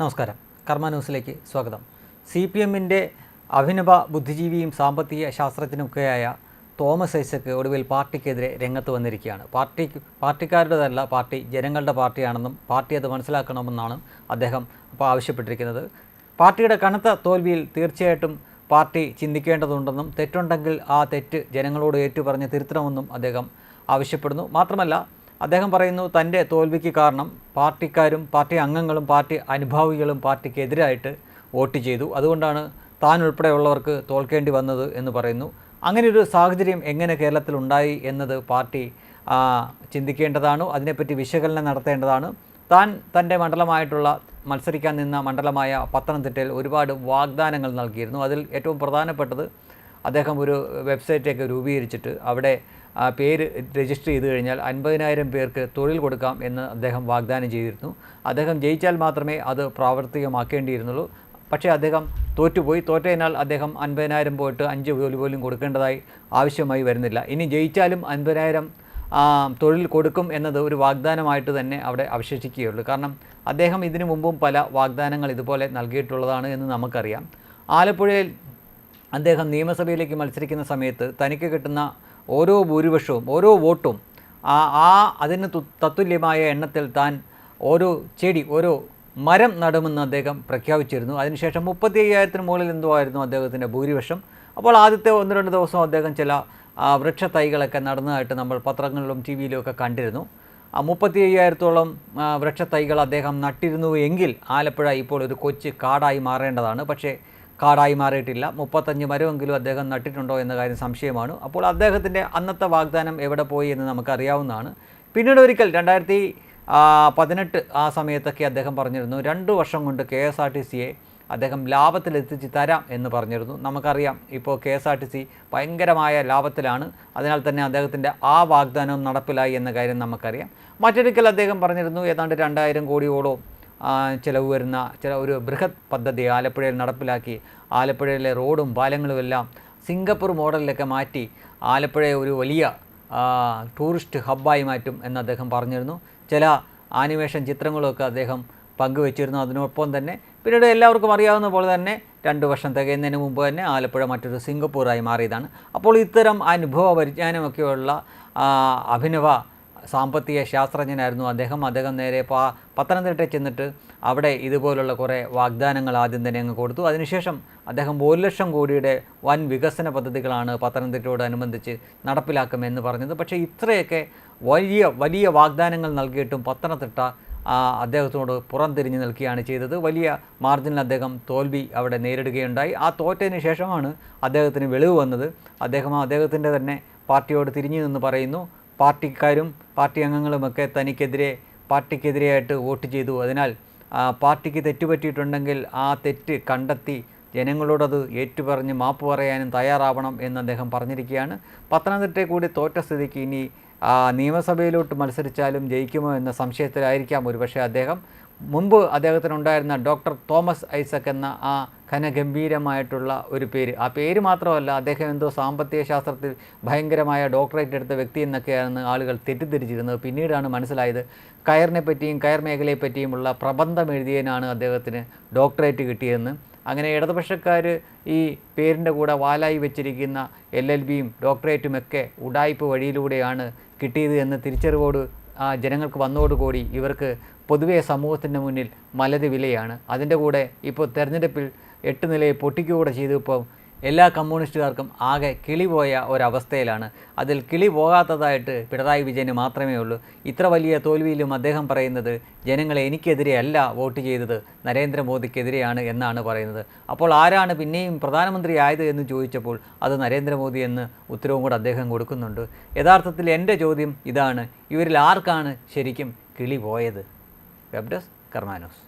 നമസ്കാരം. കർമ്മ ന്യൂസിലേക്ക് സ്വാഗതം. സി പി എമ്മിന്റെ അഭിനവ ബുദ്ധിജീവിയും സാമ്പത്തിക ശാസ്ത്രജ്ഞനൊക്കെയായ തോമസ് ഐസക്ക് ഒടുവിൽ പാർട്ടിക്കെതിരെ രംഗത്ത് വന്നിരിക്കുകയാണ്. പാർട്ടി പാർട്ടിക്കാരുടേതല്ല പാർട്ടി ജനങ്ങളുടെ പാർട്ടിയാണെന്നും പാർട്ടി അത് മനസ്സിലാക്കണമെന്നാണ് അദ്ദേഹം അപ്പോൾ ആവശ്യപ്പെട്ടിരിക്കുന്നത്. പാർട്ടിയുടെ കനത്ത തോൽവിയിൽ തീർച്ചയായിട്ടും പാർട്ടി ചിന്തിക്കേണ്ടതുണ്ടെന്നും തെറ്റുണ്ടെങ്കിൽ ആ തെറ്റ് ജനങ്ങളോട് ഏറ്റുപറഞ്ഞ് തിരുത്തണമെന്നും അദ്ദേഹം ആവശ്യപ്പെടുന്നു. മാത്രമല്ല അദ്ദേഹം പറയുന്നു തന്റെ തോൽവിക്ക് കാരണം പാർട്ടിക്കാരും പാർട്ടി അംഗങ്ങളും പാർട്ടി അനുഭാവികളും പാർട്ടിക്കെതിരായിട്ട് വോട്ട് ചെയ്തു. അതുകൊണ്ടാണ് താൻ ഉൾപ്പെടെയുള്ളവർക്ക് തോൽക്കേണ്ടി വന്നത് എന്ന് പറയുന്നു. അങ്ങനെയൊരു സാഹചര്യം എങ്ങനെ കേരളത്തിൽ ഉണ്ടായി എന്നത് പാർട്ടി ചിന്തിക്കേണ്ടതാണ്. അതിനെപ്പറ്റി വിശകലനം നടത്തേണ്ടതാണ്. താൻ തന്റെ മണ്ഡലമായിട്ടുള്ള മത്സരിക്കാൻ നിന്ന മണ്ഡലമായ പത്തനംതിട്ടയിൽ ഒരുപാട് വാഗ്ദാനങ്ങൾ നൽകിയിരുന്നു. അതിൽ ഏറ്റവും പ്രധാനപ്പെട്ടത് അദ്ദേഹം ഒരു വെബ്സൈറ്റൊക്കെ രൂപീകരിച്ചിട്ട് അവിടെ ആ, പേര് രജിസ്റ്റർ ചെയ്ത് കഴിഞ്ഞാൽ അൻപതിനായിരം പേർക്ക് തൊഴിൽ കൊടുക്കാം എന്ന് അദ്ദേഹം വാഗ്ദാനം ചെയ്തിരുന്നു. അദ്ദേഹം ജയിച്ചാൽ മാത്രമേ അത് പ്രാവർത്തികമാക്കേണ്ടിയിരുന്നുള്ളൂ. പക്ഷേ അദ്ദേഹം തോറ്റുപോയി. തോറ്റതിനാൽ അദ്ദേഹം അൻപതിനായിരം പോയിട്ട് അഞ്ച് ജോലി പോലും കൊടുക്കേണ്ടതായി ആവശ്യമായി വരുന്നില്ല. ഇനി ജയിച്ചാലും അൻപതിനായിരം തൊഴിൽ കൊടുക്കും എന്നത് ഒരു വാഗ്ദാനമായിട്ട് തന്നെ അവിടെ അവശേഷിക്കുകയുള്ളൂ. കാരണം അദ്ദേഹം ഇതിനു മുമ്പും പല വാഗ്ദാനങ്ങൾ ഇതുപോലെ നൽകിയിട്ടുള്ളതാണ് എന്ന് നമുക്കറിയാം. ആലപ്പുഴയിൽ അദ്ദേഹം നിയമസഭയിലേക്ക് മത്സരിക്കുന്ന സമയത്ത് തനിക്ക് കിട്ടുന്ന ഓരോ ഭൂരിപക്ഷവും ഓരോ വോട്ടും ആ ആ അതിന് തത്തുല്യമായ എണ്ണത്തിൽ താൻ ഓരോ ചെടി ഓരോ മരം നടുമെന്ന് അദ്ദേഹം പ്രഖ്യാപിച്ചിരുന്നു. അതിനുശേഷം മുപ്പത്തി അയ്യായിരത്തിന് മുകളിൽ എന്തോ ആയിരുന്നു അദ്ദേഹത്തിന്റെ ഭൂരിപക്ഷം. അപ്പോൾ ആദ്യത്തെ ഒന്ന് രണ്ട് ദിവസം അദ്ദേഹം ചില വൃക്ഷ തൈകളൊക്കെ നടന്നതായിട്ട് നമ്മൾ പത്രങ്ങളിലും ടി വിയിലും ഒക്കെ കണ്ടിരുന്നു. ആ മുപ്പത്തി അയ്യായിരത്തോളം വൃക്ഷ തൈകൾ അദ്ദേഹം നട്ടിരുന്നു എങ്കിൽ ആലപ്പുഴ ഇപ്പോൾ ഒരു കൊച്ചു കാടായി മാറേണ്ടതാണ്. പക്ഷേ കാടായി മാറിയിട്ടില്ല. മുപ്പത്തഞ്ച് മരമെങ്കിലും അദ്ദേഹം നട്ടിട്ടുണ്ടോ എന്ന കാര്യം സംശയമാണ്. അപ്പോൾ അദ്ദേഹത്തിന്റെ അന്നത്തെ വാഗ്ദാനം എവിടെ പോയി എന്ന് നമുക്കറിയാവുന്നതാണ്. പിന്നീട് ഒരിക്കൽ രണ്ടായിരത്തി പതിനെട്ട് ആ സമയത്തൊക്കെ അദ്ദേഹം പറഞ്ഞിരുന്നു രണ്ട് വർഷം കൊണ്ട് കെ എസ് ആർ ടി സിയെ അദ്ദേഹം ലാഭത്തിലെത്തിച്ച് തരാം എന്ന് പറഞ്ഞിരുന്നു. നമുക്കറിയാം ഇപ്പോൾ K S R T C ഭയങ്കരമായ ലാഭത്തിലാണ്. അതിനാൽ തന്നെ അദ്ദേഹത്തിന്റെ ആ വാഗ്ദാനം നടപ്പിലായി എന്ന കാര്യം നമുക്കറിയാം. മറ്റൊരിക്കൽ അദ്ദേഹം പറഞ്ഞിരുന്നു ഏതാണ്ട് രണ്ടായിരം കോടിയോളം ചിലവ് വരുന്ന ചില ഒരു ബൃഹത് പദ്ധതി ആലപ്പുഴയിൽ നടപ്പിലാക്കി. ആലപ്പുഴയിലെ റോഡും പാലങ്ങളും എല്ലാം സിംഗപ്പൂർ മോഡലിലൊക്കെ മാറ്റി ആലപ്പുഴയെ ഒരു വലിയ ടൂറിസ്റ്റ് ഹബ്ബായി മാറ്റും എന്ന് അദ്ദേഹം പറഞ്ഞിരുന്നു. ചില ആനിമേഷൻ ചിത്രങ്ങളൊക്കെ അദ്ദേഹം പങ്കുവച്ചിരുന്നു. അതിനൊപ്പം തന്നെ പിന്നീട് എല്ലാവർക്കും അറിയാവുന്ന പോലെ തന്നെ രണ്ട് വർഷം തികയുന്നതിന് മുമ്പ് തന്നെ ആലപ്പുഴ മറ്റൊരു സിംഗപ്പൂറായി മാറിയതാണ്. അപ്പോൾ ഇത്തരം അനുഭവ പരിജ്ഞാനമൊക്കെയുള്ള അഭിനവ സാമ്പത്തിക ശാസ്ത്രജ്ഞനായിരുന്നു. അദ്ദേഹം അദ്ദേഹം നേരെ പാ പത്തനംതിട്ടയിൽ ചെന്നിട്ട് അവിടെ ഇതുപോലുള്ള കുറേ വാഗ്ദാനങ്ങൾ ആദ്യം തന്നെ അങ്ങ് കൊടുത്തു. അതിനുശേഷം അദ്ദേഹം ഒരു ലക്ഷം കോടിയുടെ വൻ വികസന പദ്ധതികളാണ് പത്തനംതിട്ടയോടനുബന്ധിച്ച് നടപ്പിലാക്കുമെന്ന് പറഞ്ഞത്. പക്ഷേ ഇത്രയൊക്കെ വലിയ വലിയ വാഗ്ദാനങ്ങൾ നൽകിയിട്ടും പത്തനംതിട്ട അദ്ദേഹത്തിനോട് പുറംതിരിഞ്ഞ് നിൽക്കുകയാണ് ചെയ്തത്. വലിയ മാർജിനിൽ അദ്ദേഹം തോൽവി അവിടെ നേരിടുകയുണ്ടായി. ആ തോറ്റതിന് ശേഷമാണ് അദ്ദേഹത്തിന് വെളിവ് വന്നത്. അദ്ദേഹം അദ്ദേഹത്തിന്റെ തന്നെ പാർട്ടിയോട് തിരിഞ്ഞു നിന്ന് പറയുന്നു പാർട്ടിക്കാരും പാർട്ടി അംഗങ്ങളുമൊക്കെ തനിക്കെതിരെ പാർട്ടിക്കെതിരെയായിട്ട് വോട്ട് ചെയ്തു. അതിനാൽ പാർട്ടിക്ക് തെറ്റുപറ്റിയിട്ടുണ്ടെങ്കിൽ ആ തെറ്റ് കണ്ടെത്തി ജനങ്ങളോടത് ഏറ്റുപറഞ്ഞ് മാപ്പ് പറയാനും തയ്യാറാവണം എന്ന് അദ്ദേഹം പറഞ്ഞിരിക്കുകയാണ്. പത്തനംതിട്ടയെ കൂടി തോറ്റ സ്ഥിതിക്ക് ഇനി നിയമസഭയിലോട്ട് മത്സരിച്ചാലും ജയിക്കുമോ എന്ന സംശയത്തിലായിരിക്കാം ഒരുപക്ഷെ അദ്ദേഹം. മുമ്പ് അദ്ദേഹത്തിനുണ്ടായിരുന്ന ഡോക്ടർ തോമസ് ഐസക് എന്ന ആ ഘനഗംഭീരമായിട്ടുള്ള ഒരു പേര്. ആ പേര് മാത്രമല്ല അദ്ദേഹം എന്തോ സാമ്പത്തിക ശാസ്ത്രത്തിൽ ഭയങ്കരമായ ഡോക്ടറേറ്റ് എടുത്ത വ്യക്തി എന്നൊക്കെയാണ് ആളുകൾ തെറ്റിദ്ധരിച്ചിരുന്നത്. പിന്നീടാണ് മനസ്സിലായത് കയറിനെ പറ്റിയും കയർ മേഖലയെപ്പറ്റിയുമുള്ള പ്രബന്ധം എഴുതിയതിനാണ് അദ്ദേഹത്തിന് ഡോക്ടറേറ്റ് കിട്ടിയതെന്ന്. അങ്ങനെ ഇടതുപക്ഷക്കാർ ഈ പേരിന്റെ കൂടെ വാലായി വെച്ചിരിക്കുന്ന എൽ എൽ ബിയും ഡോക്ടറേറ്റുമൊക്കെ ഉടായ്പ വഴിയിലൂടെയാണ് കിട്ടിയത് എന്ന് തിരിച്ചറിവോട് ജനങ്ങൾക്ക് വന്നതോടുകൂടി ഇവർക്ക് പൊതുവെ സമൂഹത്തിന്റെ മുന്നിൽ മലതി വിലയാണ്. അതിന്റെ കൂടെ ഇപ്പോൾ തെരഞ്ഞെടുപ്പിൽ എട്ട് നിലയെ പൊട്ടിക്കൂടെ ചെയ്തു. ഇപ്പോൾ എല്ലാ കമ്മ്യൂണിസ്റ്റുകാർക്കും ആകെ കിളി പോയ ഒരവസ്ഥയിലാണ്. അതിൽ കിളി പോകാത്തതായിട്ട് പിണറായി വിജയന് മാത്രമേ ഉള്ളൂ. ഇത്ര വലിയ തോൽവിയിലും അദ്ദേഹം പറയുന്നത് ജനങ്ങളെ എനിക്കെതിരെയല്ല വോട്ട് ചെയ്തത് നരേന്ദ്രമോദിക്കെതിരെയാണ് എന്നാണ് പറയുന്നത്. അപ്പോൾ ആരാണ് പിന്നെയും പ്രധാനമന്ത്രി ആയത് എന്ന് ചോദിച്ചപ്പോൾ അത് നരേന്ദ്രമോദി എന്ന് ഉത്തരവും കൂടെ അദ്ദേഹം കൊടുക്കുന്നുണ്ട്. യഥാർത്ഥത്തിൽ എന്റെ ചോദ്യം ഇതാണ്. ഇവരിൽ ആർക്കാണ് ശരിക്കും കിളി പോയത്? Web desk കർമാനോസ്.